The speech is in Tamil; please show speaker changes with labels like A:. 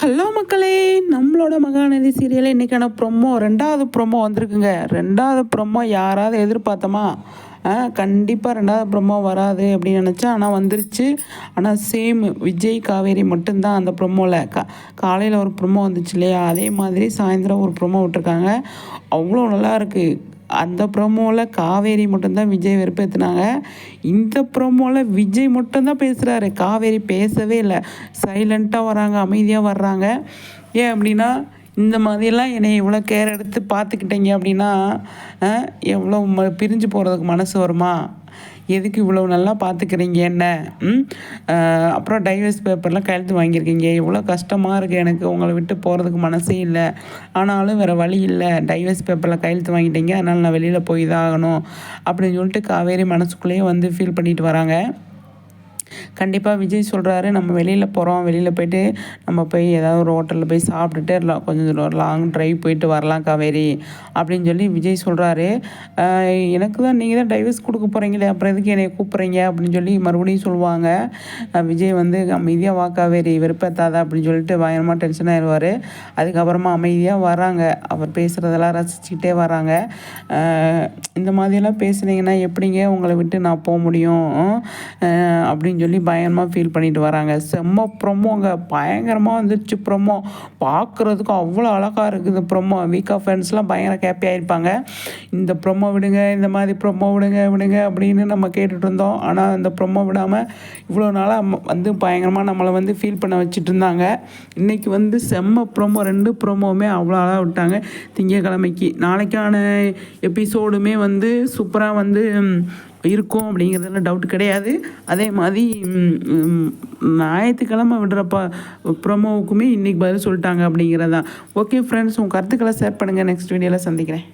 A: ஹலோ மக்களே நம்மளோட மகாநதி சீரியல் இன்றைக்கான ப்ரொமோ ரெண்டாவது ப்ரொமோ வந்திருக்குங்க. ரெண்டாவது ப்ரொமோ யாராவது எதிர்பார்த்தோமா? கண்டிப்பாக ரெண்டாவது ப்ரொமோ வராது அப்படின்னு நினச்சா ஆனால் வந்துருச்சு. ஆனால் சேம் விஜய் காவேரி மட்டும்தான் அந்த ப்ரொமோவில் கா காலையில் ஒரு ப்ரொமோ வந்துச்சு இல்லையா? அதே மாதிரி சாயந்தரம் ஒரு ப்ரொமோ விட்டுருக்காங்க. அவ்வளோ நல்லா இருக்குது அந்த ப்ரோமோவில் காவேரி மட்டும்தான் விஜய் வெறுப்பேற்றினாங்க இந்த ப்ரோமோவில் விஜய் மட்டும்தான் பேசுகிறாரு காவேரி பேசவே இல்லை. சைலண்ட்டாக வராங்க அமைதியாக வர்றாங்க. ஏன் அப்படின்னா இந்த மாதிரிலாம் என்னை இவ்வளோ கேர் எடுத்து பார்த்துக்கிட்டீங்க அப்படின்னா எவ்வளோ பிரிஞ்சு போகிறதுக்கு மனசு வருமா? எதுக்கு இவ்வளோ நல்லா பார்த்துக்கிறீங்க என்ன? அப்புறம் டைவர்ஸ் பேப்பர்லாம் கையெழுத்து வாங்கியிருக்கீங்க. இவ்வளோ கஷ்டமாக இருக்குது எனக்கு. உங்களை விட்டு போகிறதுக்கு மனசே இல்லை. ஆனாலும் வேறு வழி இல்லை. டைவர்ஸ் பேப்பரில் கையெழுத்து வாங்கிட்டீங்க. அதனால் நான் வெளியில் போய் தான் ஆகணும் அப்படின்னு சொல்லிட்டு காவேரி மனசுக்குள்ளேயே வந்து ஃபீல் பண்ணிட்டு வராங்க. கண்டிப்பாக விஜய் சொல்கிறாரு நம்ம வெளியில் போகிறோம் வெளியில் போயிட்டு நம்ம போய் ஏதாவது ஒரு ஹோட்டலில் போய் சாப்பிட்டுட்டு கொஞ்சம் தூரம் லாங் ட்ரைவ் போயிட்டு வரலாம் காவேரி அப்படின்னு சொல்லி விஜய் சொல்கிறாரு எனக்கு தான் நீங்கள் தான் டைவர்ஸ் கொடுக்க போகிறீங்களே அப்புறம் எதுக்கு என்னை கூப்பிட்றீங்க? அப்படின்னு சொல்லி மறுபடியும் சொல்லுவாங்க. விஜய் வந்து அமைதியாக வா காவேரி விருப்பத்தாத? அப்படின்னு சொல்லிட்டு பயங்கரமாக டென்ஷன் ஆயிடுவார். அதுக்கப்புறமா அமைதியாக வராங்க. அவர் பேசுகிறதெல்லாம் ரசிச்சுக்கிட்டே வராங்க. இந்த மாதிரியெல்லாம் பேசுனீங்கன்னா எப்படிங்க உங்களை விட்டு நான் போக முடியும்? அப்படின்னு சொல்லி பயங்கரமாக ஃபீல் பண்ணிட்டு வராங்க. செம்ம ப்ரொமோங்க பயங்கரமாக வந்துச்சு ப்ரொமோ பார்க்குறதுக்கு அவ்வளோ அழகாக இருக்குது ப்ரொமோ வீக் ஆஃப் ஃப்ரெண்ட்ஸ்லாம் பயங்கர ஹாப்பியாக ஆகிருப்பாங்க இந்த ப்ரொமோ விடுங்க இந்த மாதிரி ப்ரொமோ விடுங்க விடுங்க அப்படின்னு நம்ம கேட்டுட்டு இருந்தோம். ஆனால் அந்த ப்ரொமோ விடாமல் இவ்வளோ நாளாக வந்து பயங்கரமாக நம்மளை வந்து ஃபீல் பண்ண வச்சுட்டு இருந்தாங்க. இன்றைக்கி வந்து செம்ம ப்ரொமோ ரெண்டு ப்ரொமோவுமே அவ்வளோ அழகாக விட்டாங்க. திங்கக்கிழமைக்கு நாளைக்கான எபிசோடுமே வந்து சூப்பராக வந்து இருக்கும் அப்படிங்கிறதுல டவுட் கிடையாது. அதே மாதிரி ஞாயிற்றுக்கிழமை விடுறப்ப ப்ரொமோவுக்குமே இன்றைக்கி பதில் சொல்லிட்டாங்க அப்படிங்கிறது தான் ஓகே ஃப்ரெண்ட்ஸ் உங்கள் கருத்துக்களை ஷேர் பண்ணுங்கள் நெக்ஸ்ட் வீடியோவில் சந்திக்கிறேன்.